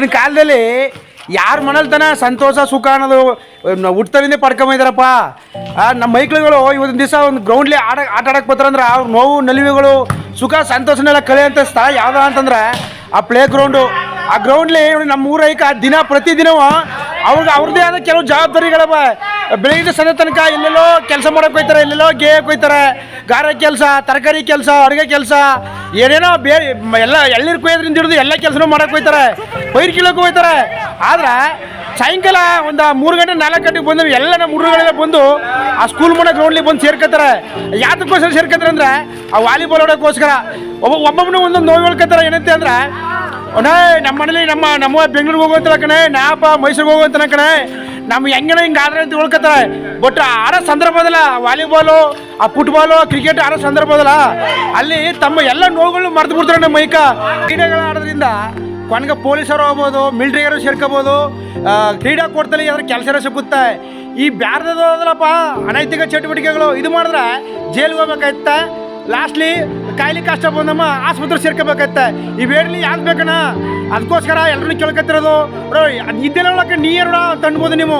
ಈಗಿನ ಕಾಲದಲ್ಲಿ ಯಾರ ಮನೇಲಿ ತನ ಸಂತೋಷ, ಸುಖ ಅನ್ನೋದು ಹುಟ್ಟದಿಂದ ಪಡ್ಕೊಂಬಿದಾರಪ್ಪ ನಮ್ಮ ಮೈಕ್ಳುಗಳು ಇವತ್ತಿನ ದಿವಸ ಒಂದು ಗ್ರೌಂಡ್ಲಿ ಆಡ, ಆಟ ಆಡಕ್ಕೆ ಬರ್ತಾರಂದ್ರೆ ಅವ್ರ ನೋವು, ನಲಿವೆಗಳು, ಸುಖ, ಸಂತೋಷನೆಲ್ಲ ಕಳೆಯುವಂಥ ಸ್ಥಳ ಯಾವ್ದು ಅಂತಂದ್ರೆ ಆ ಪ್ಲೇ ಗ್ರೌಂಡು ಆ ಗ್ರೌಂಡ್ಲಿ ನಮ್ಮ ಊರೈಕ ದಿನ ಪ್ರತಿದಿನವೂ ಅವ್ರಿಗೆ ಅವ್ರದ್ದೇ ಆದ ಕೆಲವು ಜವಾಬ್ದಾರಿಗಳವ ಬೆಳಗ್ಗೆ ಸಂಜೆ ತನಕ ಎಲ್ಲೆಲ್ಲೋ ಕೆಲಸ ಮಾಡೋಕೆ ಹೋಯ್ತಾರೆ, ಎಲ್ಲೆಲ್ಲೋ ಗೇಯಕ್ಕೆ ಹೋಯ್ತಾರೆ. ಗಾರೆ ಕೆಲಸ, ತರಕಾರಿ ಕೆಲಸ, ಅಡುಗೆ ಕೆಲಸ, ಏನೇನೋ ಬೇರೆ ಎಲ್ಲ ಎಳ್ಳೀರು ಕೊಯ್ಯೋದ್ರಿಂದ ಹಿಡಿದು ಎಲ್ಲ ಕೆಲಸನೂ ಮಾಡೋಕೆ ಹೋಯ್ತಾರೆ, ಪೈರು ಕೀಳೋಕೆ ಹೋಯ್ತಾರೆ. ಆದ್ರೆ ಸಾಯಂಕಾಲ ಒಂದು ಮೂರು ಗಂಟೆ, ನಾಲ್ಕು ಗಂಟೆಗೆ ಬಂದು ಎಲ್ಲ ನಮ್ಮ ಹುಡುಗರೆಲ್ಲ ಬಂದು ಆ ಸ್ಕೂಲ್ ಮನೆ ಗ್ರೌಂಡ್ಲಿ ಬಂದು ಸೇರ್ಕೊತಾರೆ ಯಾತಕ್ಕೋಸ್ಕರ ಸೇರ್ಕೊತಾರೆ ಅಂದ್ರೆ ಆ ವಾಲಿಬಾಲ್ ಆಡೋಕ್ಕೋಸ್ಕರ. ಒಬ್ಬ ಒಬ್ಬೊಬ್ಬನು ಒಂದೊಂದು ನೋವು ಹೇಳ್ಕೋತಾರೆ ಏನಂತೆ ಅಂದ್ರೆ ಅಣ್ಣ ನಮ್ಮ ಮನೇಲಿ ನಮ್ಮ ನಮ್ಮ ಬೆಂಗಳೂರಿಗೆ ಹೋಗುವಂತಲ್ಲ ಕಣೆ ನಾಪ ಮೈಸೂರಿಗೆ ಹೋಗುವಂತನ ಕಣೆ. ನಮ್ಮ ಹೆಂಗಣ ಹಿಂಗೆ ಆದ್ರೆ ಅಂತ ಹೇಳ್ಕೊತಾರೆ ಬಟ್ ಆಡೋ ಸಂದರ್ಭದಲ್ಲ ವಾಲಿಬಾಲು ಆ ಫುಟ್ಬಾಲು ಕ್ರಿಕೆಟ್ ಆಡೋ ಸಂದರ್ಭದಲ್ಲ ಅಲ್ಲಿ ತಮ್ಮ ಎಲ್ಲ ನೋವುಗಳು ಮರೆತು ಬಿಡ್ತಾರೆ ನಮ್ಮ ಮೈಕ. ಕ್ರೀಡೆಗಳು ಆಡೋದ್ರಿಂದ ಕೊನೆಗೆ ಪೊಲೀಸರು ಹೋಗ್ಬೋದು ಮಿಲ್ಟ್ರಿಯರು ಸೇರ್ಕೋಬೋದು ಆ, ಕ್ರೀಡಾಕೂಟದಲ್ಲಿ ಅದ್ರ ಕೆಲಸ ಸಿಗುತ್ತೆ ಈ ಬ್ಯಾರ್ದದಲ್ಲಪ್ಪ ಅನೈತಿಕ ಚಟುವಟಿಕೆಗಳು ಇದು ಮಾಡಿದ್ರೆ ಜೈಲಿಗೆ ಹೋಗ್ಬೇಕಾಯ್ತ ಲಾಸ್ಟ್ಲಿ ಕಾಯಿಲೆ ಕಷ್ಟ ಬಂದಮ್ಮ ಆಸ್ಪತ್ರೆ ಸೇರ್ಕೋಬೇಕಾಯ್ತೆ ಈ ಬೇಡಲಿ ಯಾವ್ದು ಬೇಕಣ್ಣ? ಅದಕ್ಕೋಸ್ಕರ ಎಲ್ಲರೂ ಕೇಳ್ಕೊತಿರೋದು. ಬ್ರೋ ಇದ್ದೆಲ್ಲ ಒಳಕ್ಕೆ ನೀ ಏನೋಡ ಅಂತ ನೀವು.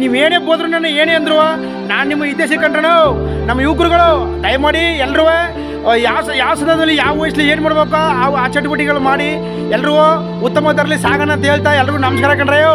ನೀವು ಏನೇ ಬೋದ್ರು ನನ್ನ ಏನೇ ಅಂದ್ರು, ನಾನು ನಿಮ್ಮ ಇದ್ದೇ ಸಿಕ್ಕಂಡ್ರಣ ನಮ್ಮ ಯುವಕರುಗಳು, ದಯಮಾಡಿ ಎಲ್ಲರೂ ಯಾವ ಯಾವ ಸದನದಲ್ಲಿ ಯಾವ ವಯಸ್ಸಲ್ಲಿ ಏನು ಮಾಡ್ಬೇಕು, ಆ ಚಟುವಟಿಕೆಗಳು ಮಾಡಿ ಎಲ್ಲರೂ ಉತ್ತಮ ಸಾಗೋಣ ಅಂತ ಹೇಳ್ತಾ ಎಲ್ರಿಗೂ ನಮಸ್ಕಾರ ಕಣ್ರಯ್ಯೋ